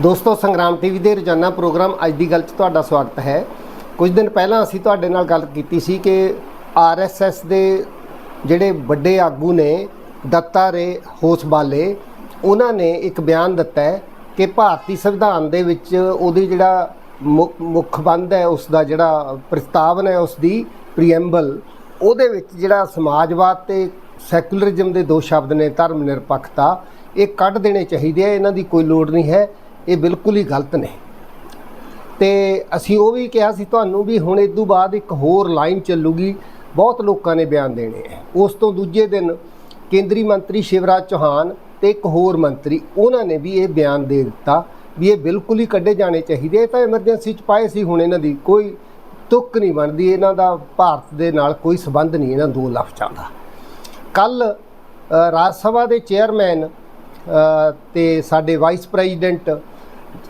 ਦੋਸਤੋ, ਸੰਗਰਾਮ ਟੀਵੀ ਦੇ ਰੋਜ਼ਾਨਾ ਪ੍ਰੋਗਰਾਮ ਅੱਜ ਦੀ ਗੱਲ 'ਚ ਤੁਹਾਡਾ ਸਵਾਗਤ ਹੈ। ਕੁਝ ਦਿਨ ਪਹਿਲਾਂ ਅਸੀਂ ਤੁਹਾਡੇ ਨਾਲ ਗੱਲ ਕੀਤੀ ਸੀ ਕਿ ਆਰਐਸਐਸ ਦੇ ਜਿਹੜੇ ਵੱਡੇ ਆਗੂ ਨੇ, ਦੱਤਾ ਰੇ ਹੋਸਬਾਲੇ, ਉਹਨਾਂ ਨੇ ਇੱਕ ਬਿਆਨ ਦਿੱਤਾ ਹੈ ਕਿ ਭਾਰਤੀ ਸੰਵਿਧਾਨ ਦੇ ਵਿੱਚ ਉਹਦੀ ਜਿਹੜਾ ਮੁ- ਮੁੱਖ ਬੰਦ ਹੈ, ਉਸ ਦਾ ਜਿਹੜਾ ਪ੍ਰਸਤਾਵਨ ਹੈ ਉਸ ਦੀ ਪ੍ਰੀਐਮਬਲ ਉਹਦੇ ਵਿੱਚ ਜਿਹੜਾ ਸਮਾਜਵਾਦ ਤੇ ਸੈਕੂਲਰਿਜ਼ਮ ਦੇ ਦੋ ਸ਼ਬਦ ਨੇ, ਧਰਮ ਨਿਰਪੱਖਤਾ, ਇਹ ਕੱਢ ਦੇਣੇ ਚਾਹੀਦੇ ਆ, ਇਹਨਾਂ ਦੀ ਕੋਈ ਲੋੜ ਨਹੀਂ ਹੈ। ਇਹ ਬਿਲਕੁਲ ਹੀ ਗਲਤ ਨੇ। ਤੇ ਅਸੀਂ ਉਹ ਵੀ ਕਿਹਾ ਸੀ ਤੁਹਾਨੂੰ ਵੀ ਹੁਣ ਇਸ ਤੋਂ ਬਾਅਦ ਇੱਕ ਹੋਰ ਲਾਈਨ ਚੱਲੂਗੀ ਬਹੁਤ ਲੋਕਾਂ ਨੇ ਬਿਆਨ ਦੇਣੇ ਆ ਉਸ ਤੋਂ ਦੂਜੇ ਦਿਨ ਕੇਂਦਰੀ ਮੰਤਰੀ ਸ਼ਿਵਰਾਜ ਚੌਹਾਨ ਤੇ ਇੱਕ ਹੋਰ ਮੰਤਰੀ ਉਹਨਾਂ ਨੇ ਵੀ ਇਹ ਬਿਆਨ ਦੇ ਦਿੱਤਾ ਵੀ ਇਹ ਬਿਲਕੁਲ ਹੀ ਕੱਢੇ ਜਾਣੇ ਚਾਹੀਦੇ ਇਹ ਤਾਂ ਐਮਰਜੈਂਸੀ ਚ ਪਾਏ ਸੀ ਹੁਣ ਇਹਨਾਂ ਦੀ ਕੋਈ ਤੁੱਕ ਨਹੀਂ ਬਣਦੀ। ਇਹਨਾਂ ਦਾ ਭਾਰਤ ਦੇ ਨਾਲ ਕੋਈ ਸਬੰਧ ਨਹੀਂ ਇਹਨਾਂ ਦੋ ਲਫ਼ਜ਼ਾਂ ਦਾ। ਕੱਲ ਰਾਜ ਸਭਾ ਦੇ ਚੇਅਰਮੈਨ ਅ, ਤੇ ਸਾਡੇ ਵਾਈਸ ਪ੍ਰੈਜ਼ੀਡੈਂਟ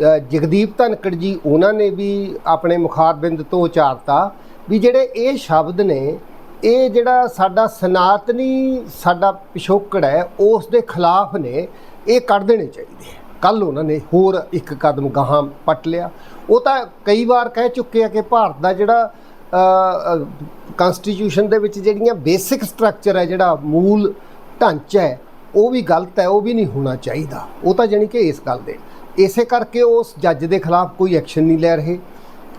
ਜਗਦੀਪ ਧਨਕੜ ਜੀ, ਉਹਨਾਂ ਨੇ ਵੀ ਆਪਣੇ ਮੁਖਾਰਬਿੰਦ ਤੋਂ ਉਚਾਰਤਾ ਵੀ ਜਿਹੜੇ ਇਹ ਸ਼ਬਦ ਨੇ, ਇਹ ਜਿਹੜਾ ਸਾਡਾ ਸਨਾਤਨੀ ਸਾਡਾ ਪਿਛੋਕੜ ਹੈ, ਉਸ ਦੇ ਖਿਲਾਫ ਨੇ, ਇਹ ਕੱਢ ਦੇਣੇ ਚਾਹੀਦੇ ਕੱਲ ਉਹਨਾਂ ਨੇ ਹੋਰ ਇੱਕ ਕਦਮ ਗਾਹਾਂ ਪੱਟ ਲਿਆ। ਉਹ ਤਾਂ ਕਈ ਵਾਰ ਕਹਿ ਚੁੱਕੇ ਆ ਕਿ ਭਾਰਤ ਦਾ ਜਿਹੜਾ ਕਨਸਟੀਟਿਊਸ਼ਨ ਦੇ ਵਿੱਚ ਜਿਹੜੀਆਂ ਬੇਸਿਕ ਸਟਰਕਚਰ ਹੈ, ਜਿਹੜਾ ਮੂਲ ਢਾਂਚਾ ਹੈ, ਉਹ ਵੀ ਗਲਤ ਹੈ, ਉਹ ਵੀ ਨਹੀਂ ਹੋਣਾ ਚਾਹੀਦਾ। ਉਹ ਤਾਂ ਜਾਣੀ ਕਿ ਇਸ ਗੱਲ ਦੇ। ਇਸੇ ਕਰਕੇ ਉਸ ਜੱਜ ਦੇ ਖਿਲਾਫ ਕੋਈ ਐਕਸ਼ਨ ਨਹੀਂ ਲੈ ਰਹੇ।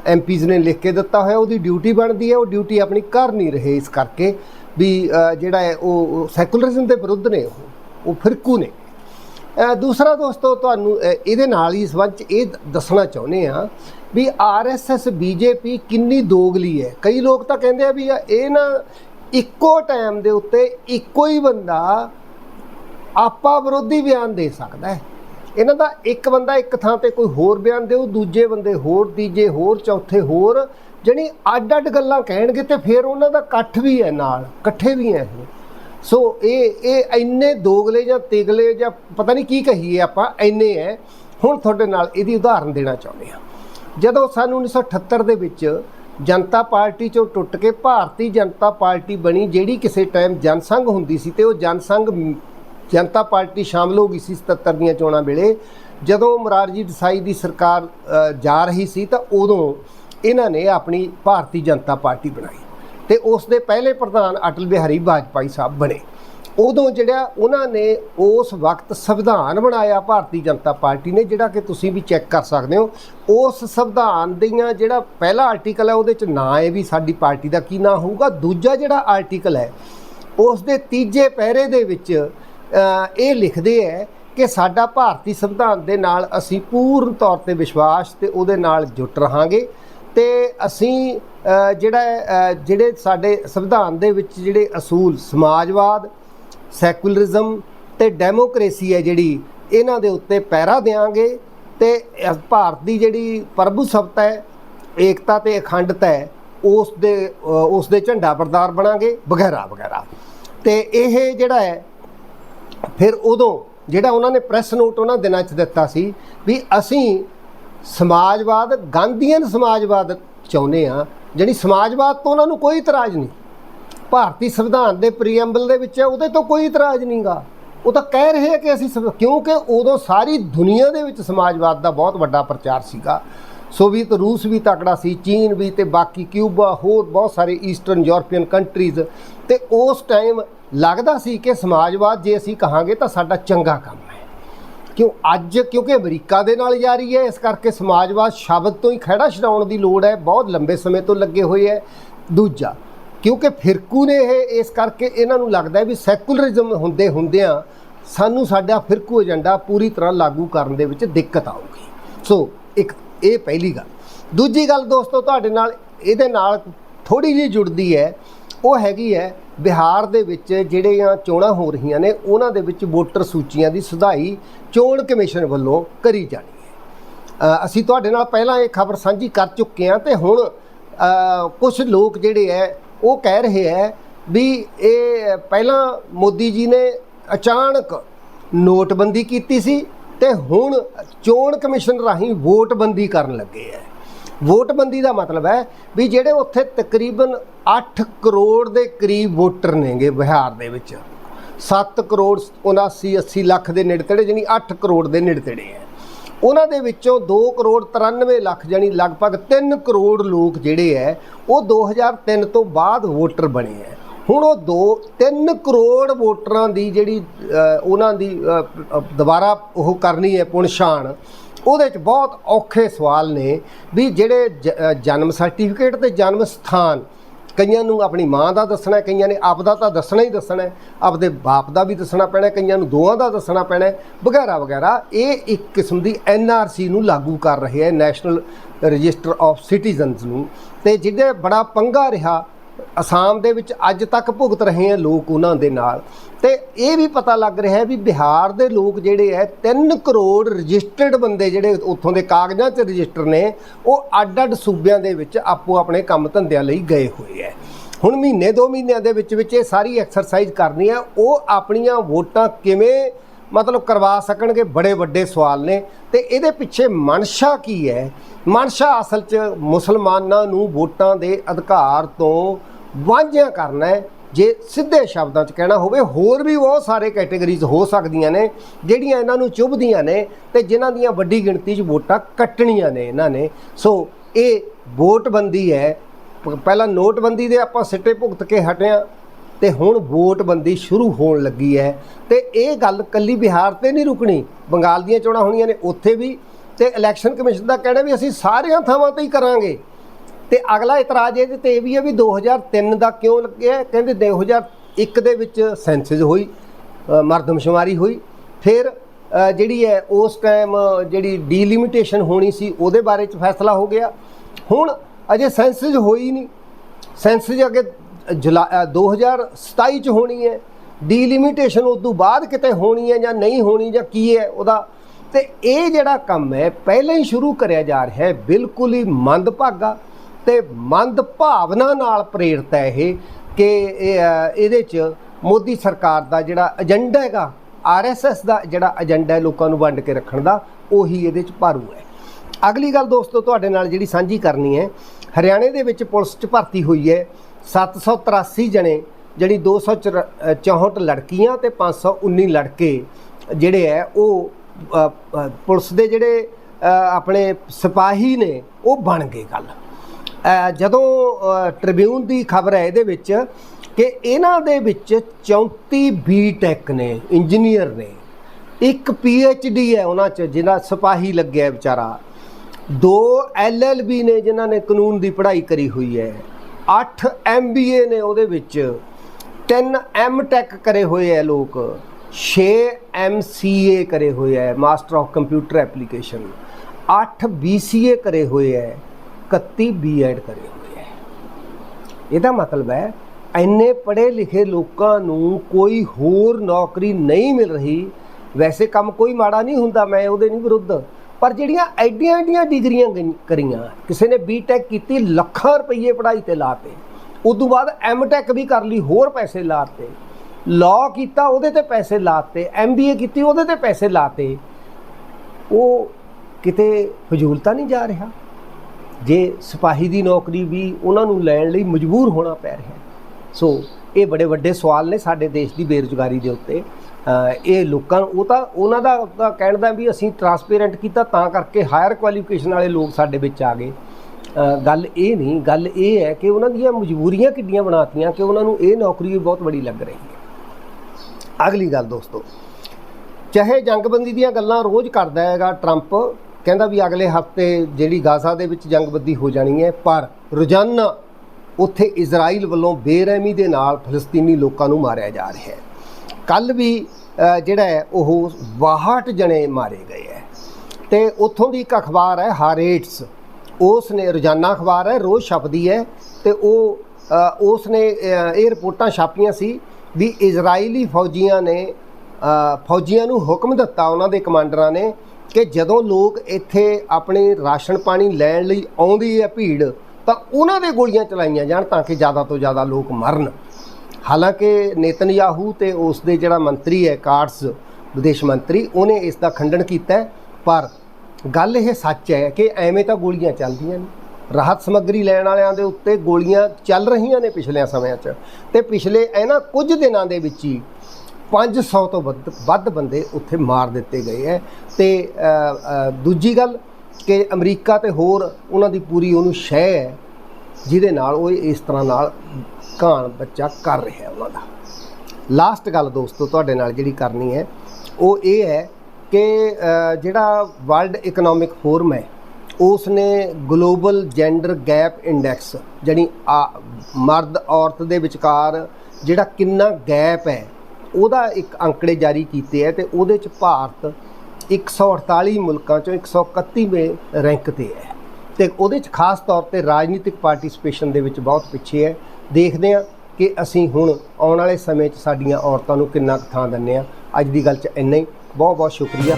ਐਮਪੀਜ਼ ਨੇ ਲਿਖ ਕੇ ਦਿੱਤਾ ਹੋਇਆ, ਉਹਦੀ ਡਿਊਟੀ ਬਣਦੀ ਹੈ, ਉਹ ਡਿਊਟੀ ਆਪਣੀ ਕਰ ਨਹੀਂ ਰਹੇ ਇਸ ਕਰਕੇ ਵੀ ਜਿਹੜਾ ਹੈ, ਉਹ ਸੈਕੂਲਰਿਜ਼ਮ ਦੇ ਵਿਰੁੱਧ ਨੇ ਉਹ ਫਿਰਕੂ ਨੇ। ਦੂਸਰਾ ਦੋਸਤੋ, ਤੁਹਾਨੂੰ ਇਹਦੇ ਨਾਲ ਹੀ ਇਸ ਸੰਬੰਧ 'ਚ ਇਹ ਦੱਸਣਾ ਚਾਹੁੰਦੇ ਆ ਵੀ ਆਰਐਸਐਸ ਬੀਜੇਪੀ ਕਿੰਨੀ ਦੋਗਲੀ ਹੈ। ਕਈ ਲੋਕ ਤਾਂ ਕਹਿੰਦੇ ਆ ਵੀ ਇਹ ਨਾ ਇੱਕੋ ਟਾਈਮ ਦੇ ਉੱਤੇ ਇੱਕੋ ਹੀ ਬੰਦਾ ਆਪਾ ਵਿਰੋਧੀ ਬਿਆਨ ਦੇ ਸਕਦਾ ਹੈ। ਇਹਨਾਂ ਦਾ ਇੱਕ ਬੰਦਾ ਇੱਕ ਥਾਂ ਤੇ ਕੋਈ ਹੋਰ ਬਿਆਨ ਦੇਊ ਦੂਜੇ ਬੰਦੇ ਹੋਰ, ਤੀਜੇ ਹੋਰ, ਚੌਥੇ ਹੋਰ, ਜਣੀ ਅੱਡ-ਅੱਡ ਗੱਲਾਂ ਕਹਿਣਗੇ ਤੇ ਫਿਰ ਉਹਨਾਂ ਦਾ ਇਕੱਠ ਵੀ ਹੈ ਨਾਲ, ਇਕੱਠੇ ਵੀ ਹੈ ਇਹ। ਸੋ ਇਹ ਇਹ ਇੰਨੇ ਦੋਗਲੇ ਜਾਂ ਤਿਗਲੇ ਜਾਂ ਪਤਾ ਨਹੀਂ ਕੀ ਕਹੀਏ ਆਪਾਂ, ਇੰਨੇ ਹੈ। ਹੁਣ ਤੁਹਾਡੇ ਨਾਲ ਇਹਦੀ ਉਦਾਹਰਨ ਦੇਣਾ ਚਾਹੁੰਦੇ ਹਾਂ। ਜਦੋਂ ਸਾਨੂੰ 1978 ਦੇ ਵਿੱਚ ਜਨਤਾ ਪਾਰਟੀ ਚੋਂ ਟੁੱਟ ਕੇ ਭਾਰਤੀ ਜਨਤਾ ਪਾਰਟੀ ਬਣੀ, ਜਿਹੜੀ ਕਿਸੇ ਟਾਈਮ ਜਨਸੰਘ ਹੁੰਦੀ ਸੀ ਤੇ ਉਹ ਜਨਸੰਘ ਜਨਤਾ ਪਾਰਟੀ ਸ਼ਾਮਲ ਹੋ ਗਈ ਸੀ 77 ਦੀਆਂ ਚੋਣਾਂ ਵੇਲੇ। ਜਦੋਂ ਮਰਾਰਜੀ ਦੇਸਾਈ ਦੀ ਸਰਕਾਰ ਜਾ ਰਹੀ ਸੀ ਤਾਂ ਉਦੋਂ ਇਹਨਾਂ ਨੇ ਆਪਣੀ ਭਾਰਤੀ ਜਨਤਾ ਪਾਰਟੀ ਬਣਾਈ ਤੇ ਉਸ ਦੇ ਪਹਿਲੇ ਪ੍ਰਧਾਨ ਅਟਲ ਬਿਹਾਰੀ ਵਾਜਪਾਈ ਸਾਹਿਬ ਬਣੇ। ਉਦੋਂ ਜਿਹੜਾ ਉਹਨਾਂ ਨੇ ਉਸ ਵਕਤ ਸੰਵਿਧਾਨ ਬਣਾਇਆ ਭਾਰਤੀ ਜਨਤਾ ਪਾਰਟੀ ਨੇ, ਜਿਹੜਾ ਕਿ ਤੁਸੀਂ ਵੀ ਚੈੱਕ ਕਰ ਸਕਦੇ ਹੋ, ਉਸ ਸੰਵਿਧਾਨ ਦੀਆਂ ਜਿਹੜਾ ਪਹਿਲਾ ਆਰਟੀਕਲ ਹੈ ਉਹਦੇ ਚ ਨਾਂ ਹੈ ਵੀ ਸਾਡੀ ਪਾਰਟੀ ਦਾ ਕੀ ਨਾਂ ਹੋਊਗਾ। ਦੂਜਾ ਜਿਹੜਾ ਆਰਟੀਕਲ ਹੈ, ਉਸ ਦੇ ਤੀਜੇ ਪਹਿਰੇ ਦੇ ਵਿੱਚ ਇਹ ਲਿਖਦੇ ਹੈ ਕਿ ਸਾਡਾ ਭਾਰਤੀ ਸੰਵਿਧਾਨ ਦੇ ਨਾਲ ਅਸੀਂ ਪੂਰਨ ਤੌਰ ਤੇ ਵਿਸ਼ਵਾਸ ਤੇ ਉਹਦੇ ਨਾਲ ਜੁਟ ਰਹਾਂਗੇ ਤੇ ਅਸੀਂ ਜਿਹੜਾ ਜਿਹੜੇ ਸਾਡੇ ਸੰਵਿਧਾਨ ਦੇ ਵਿੱਚ ਜਿਹੜੇ ਅਸੂਲ ਸਮਾਜਵਾਦ, ਸੈਕੂਲਰਿਜ਼ਮ ਤੇ ਡੈਮੋਕ੍ਰੇਸੀ ਹੈ ਜਿਹੜੀ, ਇਹਨਾਂ ਦੇ ਉੱਤੇ ਪਹਿਰਾ ਦੇਾਂਗੇ ਤੇ ਭਾਰਤ ਦੀ ਜਿਹੜੀ ਪ੍ਰਭੂ ਪ੍ਰਭੂਸੱਤਾ ਹੈ, ਏਕਤਾ ਤੇ ਅਖੰਡਤਾ ਹੈ, ਉਸ ਦੇ ਉਸ ਦੇ ਝੰਡਾ ਬਰਦਾਰ ਬਣਾਂਗੇ ਵਗੈਰਾ ਵਗੈਰਾ ਤੇ ਇਹ ਜਿਹੜਾ ਹੈ ਫਿਰ ਉਦੋਂ ਜਿਹੜਾ ਉਹਨਾਂ ਨੇ ਪ੍ਰੈਸ ਨੋਟ ਉਹਨਾਂ ਦਿਨਾਂ 'ਚ ਦਿੱਤਾ ਸੀ ਵੀ ਅਸੀਂ ਸਮਾਜਵਾਦ, ਗਾਂਧੀਅਨ ਸਮਾਜਵਾਦ ਚਾਹੁੰਦੇ ਆ ਜਿਹੜੀ ਸਮਾਜਵਾਦ ਤੋਂ ਉਹਨਾਂ ਨੂੰ ਕੋਈ ਇਤਰਾਜ਼ ਨਹੀਂ। ਭਾਰਤੀ ਸੰਵਿਧਾਨ ਦੇ ਪ੍ਰੀਐਮਬਲ ਦੇ ਵਿੱਚ ਉਹਦੇ ਤੋਂ ਕੋਈ ਇਤਰਾਜ਼ ਨਹੀਂਗਾ। ਉਹ ਤਾਂ ਕਹਿ ਰਹੇ ਆ ਕਿ ਅਸੀਂ ਸੰਵ- ਕਿਉਂਕਿ ਉਦੋਂ ਸਾਰੀ ਦੁਨੀਆ ਦੇ ਵਿੱਚ ਸਮਾਜਵਾਦ ਦਾ ਬਹੁਤ ਵੱਡਾ ਪ੍ਰਚਾਰ ਸੀਗਾ। ਸੋਵੀਅਤ ਰੂਸ ਵੀ ਤਕੜਾ ਸੀ, ਚੀਨ ਵੀ ਤੇ ਬਾਕੀ ਕਿਊਬਾ, ਹੋਰ ਬਹੁਤ ਸਾਰੇ ਈਸਟਰਨ ਯੂਰਪੀਅਨ ਕੰਟਰੀਜ਼ ਤੇ ਉਸ ਟਾਈਮ ਲੱਗਦਾ ਸੀ ਕਿ ਸਮਾਜਵਾਦ ਜੇ ਅਸੀਂ ਕਹਾਂਗੇ ਤਾਂ ਸਾਡਾ ਚੰਗਾ ਕੰਮ ਹੈ। ਕਿਉਂ ਅੱਜ ਕਿਉਂਕਿ ਅਮਰੀਕਾ ਦੇ ਨਾਲ ਜਾਰੀ ਹੈ, ਇਸ ਕਰਕੇ ਸਮਾਜਵਾਦ ਸ਼ਬਦ ਤੋਂ ਹੀ ਖੜਾ ਛਡਾਉਣ ਦੀ ਲੋੜ ਹੈ, ਬਹੁਤ ਲੰਬੇ ਸਮੇਂ ਤੋਂ ਲੱਗੇ ਹੋਏ ਹੈ। ਦੂਜਾ, ਕਿਉਂਕਿ ਫਿਰਕੂ ਨੇ ਇਹ, ਇਸ ਕਰਕੇ ਇਹਨਾਂ ਨੂੰ ਲੱਗਦਾ ਵੀ ਸੈਕੂਲਰਿਜ਼ਮ ਹੁੰਦੇ ਹੁੰਦਿਆਂ ਸਾਨੂੰ ਸਾਡਾ ਫਿਰਕੂ ਏਜੰਡਾ ਪੂਰੀ ਤਰ੍ਹਾਂ ਲਾਗੂ ਕਰਨ ਦੇ ਵਿੱਚ ਦਿੱਕਤ ਆਊਗੀ। ਸੋ, ਇੱਕ ਇਹ ਪਹਿਲੀ ਗੱਲ। ਦੂਜੀ ਗੱਲ ਦੋਸਤੋ, ਤੁਹਾਡੇ ਨਾਲ, ਇਹਦੇ ਨਾਲ ਥੋੜੀ ਜਿਹੀ ਜੁੜਦੀ ਹੈ ਉਹ ਹੈਗੀ ਹੈ ਬਿਹਾਰ ਦੇ ਵਿੱਚ ਜਿਹੜੀਆਂ ਚੋਣਾਂ ਹੋ ਰਹੀਆਂ ਨੇ, ਉਹਨਾਂ ਦੇ ਵਿੱਚ ਵੋਟਰ ਸੂਚੀਆਂ ਦੀ ਸੁਧਾਈ ਚੋਣ ਕਮਿਸ਼ਨ ਵੱਲੋਂ ਕਰੀ ਜਾਣੀ ਹੈ। ਅਸੀਂ ਤੁਹਾਡੇ ਨਾਲ ਪਹਿਲਾਂ ਇਹ ਖਬਰ ਸਾਂਝੀ ਕਰ ਚੁੱਕੇ ਹਾਂ ਤੇ ਹੁਣ ਕੁਝ ਲੋਕ ਜਿਹੜੇ ਹੈ, ਉਹ ਕਹਿ ਰਹੇ ਹੈ ਵੀ ਇਹ ਪਹਿਲਾਂ ਮੋਦੀ ਜੀ ਨੇ ਅਚਾਨਕ ਨੋਟਬੰਦੀ ਕੀਤੀ ਸੀ ਤੇ ਹੁਣ ਚੋਣ ਕਮਿਸ਼ਨ ਰਾਹੀਂ ਵੋਟਬੰਦੀ ਕਰਨ ਲੱਗੇ ਹੈ। ਵੋਟਬੰਦੀ ਦਾ ਮਤਲਬ ਹੈ ਵੀ ਜਿਹੜੇ ਉੱਥੇ ਤਕਰੀਬਨ 8 ਕਰੋੜ ਦੇ ਕਰੀਬ ਵੋਟਰ ਨੇਗੇ ਬਿਹਾਰ ਦੇ ਵਿੱਚ। 7 ਕਰੋੜ 79 80 ਲੱਖ ਦੇ ਨੇੜੇ ਤੇੜੇ ਜਾਨੀ 8 ਕਰੋੜ ਦੇ ਨੇੜੇ ਤੇੜੇ ਹੈ। ਉਹਨਾਂ ਦੇ ਵਿੱਚੋਂ 2 ਕਰੋੜ 93 ਲੱਖ ਜਾਨੀ ਲਗਭਗ 3 ਕਰੋੜ ਲੋਕ ਜਿਹੜੇ ਐ ਉਹ 2003 ਤੋਂ ਬਾਅਦ ਵੋਟਰ ਬਣੇ ਐ ਹੁਣ ਉਹ 2 3 ਕਰੋੜ ਵੋਟਰਾਂ ਦੀ ਜਿਹੜੀ ਉਹਨਾਂ ਦੀ ਦੁਬਾਰਾ ਉਹ ਕਰਨੀ ਹੈ ਪੁਣਛਾਣ ਉਹਦੇ ਚ ਬਹੁਤ ਔਖੇ ਸਵਾਲ ਨੇ ਵੀ ਜਿਹੜੇ ਜ- ਜਨਮ ਸਰਟੀਫਿਕੇਟ ਤੇ ਜਨਮ ਸਥਾਨ, ਕਈਆਂ ਨੂੰ ਆਪਣੀ ਮਾਂ ਦਾ ਦੱਸਣਾ ਕਈਆਂ ਨੇ ਆਪਦਾ ਤਾਂ ਦੱਸਣਾ ਹੀ ਦੱਸਣਾ ਆਪਦੇ ਬਾਪ ਦਾ ਵੀ ਦੱਸਣਾ ਪੈਣਾ ਕਈਆਂ ਨੂੰ ਦੋਵਾਂ ਦਾ ਦੱਸਣਾ ਪੈਣਾ ਵਗੈਰਾ ਵਗੈਰਾ। ਇਹ ਇੱਕ ਕਿਸਮ ਦੀ ਐਨਆਰਸੀ ਨੂੰ ਲਾਗੂ ਕਰ ਰਹੇ ਹੈ, ਨੈਸ਼ਨਲ ਰਜਿਸਟਰ ਆਫ ਸਿਟੀਜ਼ਨਸ ਨੂੰ। ਤੇ ਜਿਹਦੇ ਬੜਾ ਪੰਗਾ ਰਿਹਾ ਅਸਾਮ ਦੇ ਵਿੱਚ ਅੱਜ ਤੱਕ ਭੁਗਤ ਰਹੇ ਆ ਲੋਕ ਉਹਨਾਂ ਦੇ ਨਾਲ। ਤੇ ਇਹ ਵੀ ਪਤਾ ਲੱਗ ਰਿਹਾ ਵੀ ਬਿਹਾਰ ਦੇ ਲੋਕ ਜਿਹੜੇ ਹੈ 3 ਕਰੋੜ ਰਜਿਸਟਰਡ ਬੰਦੇ ਜਿਹੜੇ ਉੱਥੋਂ ਦੇ ਕਾਗਜ਼ਾਂ 'ਚ ਰਜਿਸਟਰ ਨੇ, ਉਹ ਅੱਡ-ਅੱਡ ਸੂਬਿਆਂ ਦੇ ਵਿੱਚ ਆਪੋ ਆਪਣੇ ਕੰਮ ਧੰਦਿਆਂ ਲਈ ਗਏ ਹੋਏ ਹੈ। ਹੁਣ ਮਹੀਨੇ ਦੋ ਮਹੀਨਿਆਂ ਦੇ ਵਿੱਚ ਵਿੱਚ ਇਹ ਸਾਰੀ ਐਕਸਰਸਾਈਜ਼ ਕਰਨੀ ਹੈ, ਉਹ ਆਪਣੀਆਂ ਵੋਟਾਂ ਕਿਵੇਂ ਮਤਲਬ ਕਰਵਾ ਸਕਣਗੇ, ਬੜੇ ਵੱਡੇ ਸਵਾਲ ਨੇ। ਤੇ ਇਹਦੇ ਪਿੱਛੇ ਮਨਸ਼ਾ ਕੀ ਹੈ? ਮਨਸ਼ਾ ਅਸਲ 'ਚ ਮੁਸਲਮਾਨਾਂ ਨੂੰ ਵੋਟਾਂ ਦੇ ਅਧਿਕਾਰ ਤੋਂ ਵਾਂਝਿਆ ਕਰਨਾ ਹੈ। ਜੇ ਸਿੱਧੇ ਸ਼ਬਦਾਂ 'ਚ ਕਹਿਣਾ ਹੋਵੇ, ਹੋਰ ਵੀ ਬਹੁਤ ਸਾਰੇ ਕੈਟਾਗਰੀਜ਼ ਹੋ ਸਕਦੀਆਂ ਨੇ, ਜਿਹੜੀਆਂ ਇਹਨਾਂ ਨੂੰ ਚੁੱਭਦੀਆਂ ਨੇ ਤੇ ਜਿਨ੍ਹਾਂ ਦੀਆਂ ਵੱਡੀ ਗਿਣਤੀ 'ਚ ਵੋਟਾਂ ਕੱਟਣੀਆਂ ਨੇ ਇਹਨਾਂ ਨੇ। ਸੋ, ਇਹ ਵੋਟਬੰਦੀ ਹੈ। ਪਹਿਲਾਂ ਨੋਟਬੰਦੀ ਦੇ ਆਪਾਂ ਸਿੱਟੇ ਭੁਗਤ ਕੇ ਹਟਿਆ ਤੇ ਹੁਣ ਵੋਟਬੰਦੀ ਸ਼ੁਰੂ ਹੋਣ ਲੱਗੀ ਹੈ। ਤੇ ਇਹ ਗੱਲ ਕੱਲੀ ਬਿਹਾਰ ਤੇ ਨਹੀਂ ਰੁਕਣੀ, ਬੰਗਾਲ ਦੀਆਂ ਚੋਣਾਂ ਹੋਣੀਆਂ ਨੇ ਉੱਥੇ ਵੀ, ਤੇ ਇਲੈਕਸ਼ਨ ਕਮਿਸ਼ਨ ਦਾ ਕਹਿਣਾ ਵੀ ਅਸੀਂ ਸਾਰਿਆਂ ਥਾਵਾਂ ਤੇ ਹੀ ਕਰਾਂਗੇ। ਤੇ ਅਗਲਾ ਇਤਰਾਜ਼ ਇਹਦੇ ਤੇ ਇਹ ਵੀ ਹੈ ਵੀ 2003 ਦਾ ਕਿਉਂ ਲੱਗਿਆ? ਕਹਿੰਦੇ 2001 ਦੇ ਵਿੱਚ ਸੈਂਸਸ ਹੋਈ ਮਰਦਮਸ਼ੁਮਾਰੀ ਹੋਈ। ਫਿਰ ਜਿਹੜੀ ਹੈ ਉਸ ਟਾਈਮ ਜਿਹੜੀ ਡੀਲਿਮਿਟੇਸ਼ਨ ਹੋਣੀ ਸੀ, ਉਹਦੇ ਬਾਰੇ ਚ ਫੈਸਲਾ ਹੋ ਗਿਆ। ਹੁਣ ਅਜੇ ਸੈਂਸਸ ਹੋਈ ਨਹੀਂ। ਸੈਂਸਸ ਅੱਗੇ ਜੁਲਾ ਅ, 2027 ਚ ਹੋਣੀ ਹੈ। ਡੀਲਿਮਿਟੇਸ਼ਨ ਉਸ ਤੋਂ ਬਾਅਦ ਕਿਤੇ ਹੋਣੀ ਹੈ ਜਾਂ ਨਹੀਂ ਹੋਣੀ ਜਾਂ ਕੀ ਹੈ ਉਹਦਾ। ਤੇ ਇਹ ਜਿਹੜਾ ਕੰਮ ਹੈ ਪਹਿਲਾਂ ਹੀ ਸ਼ੁਰੂ ਕਰਿਆ ਜਾ ਰਿਹਾ ਹੈ। ਬਿਲਕੁਲ ਹੀ ਮੰਦਭਾਗਾ ਤੇ ਮੰਦ ਭਾਵਨਾ ਨਾਲ ਪ੍ਰੇਰਿਤ ਹੈ ਇਹ ਕਿ ਇਹਦੇ ਚ ਮੋਦੀ ਸਰਕਾਰ ਦਾ ਜਿਹੜਾ ਏਜੰਡਾ ਹੈਗਾ ਆਰਐਸਐਸ ਦਾ ਜਿਹੜਾ ਏਜੰਡਾ ਹੈ ਲੋਕਾਂ ਨੂੰ ਵੰਡ ਕੇ ਰੱਖਣ ਦਾ ਉਹੀ ਇਹਦੇ ਚ ਭਾਰੂ ਹੈ। ਅਗਲੀ ਗੱਲ ਦੋਸਤੋ ਤੁਹਾਡੇ ਨਾਲ ਜਿਹੜੀ ਸਾਂਝੀ ਕਰਨੀ ਹੈ ਹਰਿਆਣੇ ਦੇ ਵਿੱਚ ਪੁਲਿਸ 'ਚ ਭਰਤੀ ਹੋਈ ਹੈ। 783 ਜਣੇ, ਜਿਹੜੀ 264 ਲੜਕੀਆਂ ਤੇ 519 ਲੜਕੇ ਜਿਹੜੇ ਹੈ ਉਹ ਪੁਲਿਸ ਦੇ ਜਿਹੜੇ ਆਪਣੇ ਸਿਪਾਹੀ ਨੇ, ਉਹ ਬਣ ਗਏ ਗੱਲ ਜਦੋਂ ਟ੍ਰਿਬਿਊਨ ਦੀ ਖਬਰ ਹੈ ਇਹਦੇ ਵਿੱਚ ਕਿ ਇਹਨਾਂ ਦੇ ਵਿੱਚ 34 ਬੀਟੈਕ ਨੇ, ਇੰਜੀਨੀਅਰ ਨੇ। ਇੱਕ ਡੀ ਹੈ ਉਹਨਾਂ 'ਚ, ਜਿਹਦਾ ਸਿਪਾਹੀ ਲੱਗਿਆ ਵਿਚਾਰਾ। ਦੋ ਐਲਐਲਬੀ ਨੇ, ਜਿਨ੍ਹਾਂ ਨੇ ਕਾਨੂੰਨ ਦੀ ਪੜ੍ਹਾਈ ਕਰੀ ਹੋਈ ਹੈ 8 ਐਮਬੀਏ ਨੇ ਉਹਦੇ ਵਿੱਚ 3 ਐਮਟੈਕ ਕਰੇ ਹੋਏ ਹੈ ਲੋਕ 6 ਐਮਸੀਏ ਕਰੇ ਹੋਏ ਹੈ master of computer application 8 BCA ਕਰੇ ਹੋਏ ਹੈ 31 ਬੀਐਡ ਕਰੇ ਹੋਏ ਹੈ ਇਹਦਾ ਮਤਲਬ ਹੈ ਇੰਨੇ ਪੜ੍ਹੇ ਲਿਖੇ ਲੋਕਾਂ ਨੂੰ ਕੋਈ ਹੋਰ ਨੌਕਰੀ ਨਹੀਂ ਮਿਲ ਰਹੀ। ਵੈਸੇ ਕੰਮ ਕੋਈ ਮਾੜਾ ਨਹੀਂ ਹੁੰਦਾ, ਮੈਂ ਉਹਦੇ ਨਹੀਂ ਵਿਰੁੱਧ। ਪਰ ਜਿਹੜੀਆਂ ਐਡੀਆਂ ਐਡੀਆਂ ਡਿਗਰੀਆਂ ਗਈ- ਕਰੀਆਂ, ਕਿਸੇ ਨੇ ਬੀਟੈਕ ਕੀਤੀ, ਲੱਖਾਂ ਰੁਪਏ ਪੜ੍ਹਾਈ ਤੇ ਲਾਤੇ ਉਦੋਂ ਬਾਅਦ ਐਮਟੈਕ ਵੀ ਕਰ ਲਈ, ਹੋਰ ਪੈਸੇ ਲਾਤੇ ਲਾਅ ਕੀਤਾ, ਉਹਦੇ ਤੇ ਪੈਸੇ ਲਾਤੇ ਐਮਬੀਏ ਕੀਤੀ, ਉਹਦੇ ਤੇ ਪੈਸੇ ਲਾਤੇ ਉਹ ਕਿਤੇ ਫਜ਼ੂਲ ਤਾਂ ਨਹੀਂ ਜਾ ਰਿਹਾ। ਜੇ ਸਿਪਾਹੀ ਦੀ ਨੌਕਰੀ ਵੀ ਉਹਨਾਂ ਨੂੰ ਲੈਣ ਲਈ ਮਜਬੂਰ ਹੋਣਾ ਪੈ ਰਿਹਾ। ਸੋ ਇਹ ਬੜੇ ਵੱਡੇ ਸਵਾਲ ਨੇ ਸਾਡੇ ਦੇਸ਼ ਦੀ ਬੇਰੁਜ਼ਗਾਰੀ ਦੇ ਉੱਤੇ। ਇਹ ਲੋਕਾਂ ਉਹ ਤਾਂ ਉਹਨਾਂ ਦਾ ਕਹਿਣ ਦਾ ਵੀ ਅਸੀਂ ਟਰਾਂਸਪੇਰੈਂਟ ਕੀਤਾ, ਤਾਂ ਕਰਕੇ ਹਾਇਰ ਕੁਆਲੀਫਿਕੇਸ਼ਨ ਵਾਲੇ ਲੋਕ ਸਾਡੇ ਵਿੱਚ ਆ ਗਏ। ਗੱਲ ਇਹ ਨਹੀਂ, ਗੱਲ ਇਹ ਹੈ ਕਿ ਉਹਨਾਂ ਦੀਆਂ ਮਜਬੂਰੀਆਂ ਕਿੱਡੀਆਂ ਬਣਾਤੀਆਂ ਕਿ ਉਹਨਾਂ ਨੂੰ ਇਹ ਨੌਕਰੀ ਵੀ ਬਹੁਤ ਬੜੀ ਲੱਗ ਰਹੀ ਹੈ। ਅਗਲੀ ਗੱਲ ਦੋਸਤੋ, ਚਾਹੇ ਜੰਗਬੰਦੀ ਦੀਆਂ ਗੱਲਾਂ ਰੋਜ਼ ਕਰਦਾ ਹੈਗਾ ਟਰੰਪ ਕਹਿੰਦਾ ਵੀ ਅਗਲੇ ਹਫ਼ਤੇ ਜਿਹੜੀ ਗਾਜ਼ਾ ਦੇ ਵਿੱਚ ਜੰਗਬੰਦੀ ਹੋ ਜਾਣੀ ਹੈ, ਪਰ ਰੋਜ਼ਾਨਾ ਉੱਥੇ ਇਜ਼ਰਾਈਲ ਵੱਲੋਂ ਬੇਰਹਿਮੀ ਦੇ ਨਾਲ ਫਲਸਤੀਨੀ ਲੋਕਾਂ ਨੂੰ ਮਾਰਿਆ ਜਾ ਰਿਹਾ ਹੈ। ਕੱਲ ਵੀ ਜਿਹੜਾ ਹੈ ਉਹ 62 ਜਣੇ ਮਾਰੇ ਗਏ ਹੈ। ਤੇ ਉੱਥੋਂ ਦੀ ਇੱਕ ਅਖਬਾਰ ਹੈ ਹਾਰੇਟਸ ਉਸ ਨੇ ਰੋਜ਼ਾਨਾ ਅਖਬਾਰ ਹੈ ਰੋਜ਼ ਛਪਦੀ ਹੈ ਤੇ ਉਹ ਉਸ ਨੇ ਅ, ਇਹ ਰਿਪੋਰਟਾਂ ਛਾਪੀਆਂ ਸੀ ਵੀ ਇਜ਼ਰਾਈਲੀ ਫੌਜੀਆਂ ਨੇ ਫੌਜੀਆਂ ਨੂੰ ਹੁਕਮ ਦਿੱਤਾ ਉਹਨਾਂ ਦੇ ਕਮਾਂਡਰਾਂ ਨੇ ਕਿ ਜਦੋਂ ਲੋਕ ਇੱਥੇ ਆਪਣੇ ਰਾਸ਼ਨ ਪਾਣੀ ਲੈਣ ਲਈ ਆਉਂਦੀ ਹੈ ਭੀੜ ਤਾਂ ਉਹਨਾਂ ਦੇ ਗੋਲੀਆਂ ਚਲਾਈਆਂ ਜਾਣ ਤਾਂ ਕਿ ਜ਼ਿਆਦਾ ਤੋਂ ਜ਼ਿਆਦਾ ਲੋਕ ਮਰਨ। ਹਾਲਾਂਕਿ ਨੇਤਨਯਾਹੂ ਤੇ ਉਸ ਦੇ ਜਿਹੜਾ ਮੰਤਰੀ ਹੈ ਕਾਰਟਸ ਵਿਦੇਸ਼ ਮੰਤਰੀ, ਉਹਨੇ ਇਸ ਦਾ ਖੰਡਨ ਕੀਤਾ ਪਰ ਗੱਲ ਇਹ ਸੱਚ ਹੈ ਕਿ ਐਵੇਂ ਤਾਂ ਗੋਲੀਆਂ ਚੱਲਦੀਆਂ ਨੇ। ਰਾਹਤ ਸਮੱਗਰੀ ਲੈਣ ਵਾਲਿਆਂ ਦੇ ਉੱਤੇ ਗੋਲੀਆਂ ਚੱਲ ਰਹੀਆਂ ਨੇ ਪਿਛਲੇ ਸਮਿਆਂ 'ਚ। ਤੇ ਪਿਛਲੇ ਇਹਨਾਂ ਕੁਝ ਦਿਨਾਂ ਦੇ ਵਿੱਚ ਹੀ 500 ਤੋਂ ਵੱਧ ਵੱਧ ਬੰਦੇ ਉੱਥੇ ਮਾਰ ਦਿੱਤੇ ਗਏ ਹੈ। ਤੇ ਦੂਜੀ ਗੱਲ ਕਿ ਅਮਰੀਕਾ ਤੇ ਹੋਰ ਉਹਨਾਂ ਦੀ ਪੂਰੀ ਉਹਨੂੰ ਸ਼ਹਿ ਹੈ ਜਿਹਦੇ ਨਾਲ ਉਹ ਇਸ ਤਰ੍ਹਾਂ ਨਾਲ ਘਾਣ ਬੱਚਾ ਕਰ ਰਿਹਾ ਉਹਨਾਂ ਦਾ। ਲਾਸਟ ਗੱਲ ਦੋਸਤੋ ਤੁਹਾਡੇ ਨਾਲ ਜਿਹੜੀ ਕਰਨੀ ਹੈ, ਉਹ ਇਹ ਹੈ ਕਿ ਜਿਹੜਾ ਵਰਲਡ ਇਕਨੋਮਿਕ ਫੋਰਮ ਹੈ ਉਸ ਨੇ ਗਲੋਬਲ ਜੈਂਡਰ ਗੈਪ ਇੰਡੈਕਸ ਜਿਹੜੀ ਆ- ਮਰਦ ਔਰਤ ਦੇ ਵਿਚਕਾਰ ਜਿਹੜਾ ਕਿੰਨਾ ਗੈਪ ਹੈ, ਉਹਦਾ ਇੱਕ ਅੰਕੜੇ ਜਾਰੀ ਕੀਤੇ ਹੈ ਤੇ ਉਹਦੇ ਚ ਭਾਰਤ 148 ਮੁਲਕਾਂ ਚੋਂ 131ਵੇਂ ਰੈਂਕ ਤੇ ਹੈ। ਤੇ ਉਹਦੇ ਚ ਖਾਸ ਤੌਰ ਤੇ ਰਾਜਨੀਤਿਕ ਪਾਰਟਿਸਿਪੇਸ਼ਨ ਦੇ ਵਿੱਚ ਬਹੁਤ ਪਿੱਛੇ ਹੈ। ਦੇਖਦੇ ਹਾਂ ਕਿ ਅਸੀਂ ਹੁਣ ਆਉਣ ਵਾਲੇ ਸਮੇਂ 'ਚ ਸਾਡੀਆਂ ਔਰਤਾਂ ਨੂੰ ਕਿੰਨਾ ਕੁ ਥਾਂ ਦਿੰਦੇ ਹਾਂ। ਅੱਜ ਦੀ ਗੱਲ 'ਚ ਇੰਨਾ ਹੀ। ਬਹੁਤ ਬਹੁਤ ਸ਼ੁਕਰੀਆ।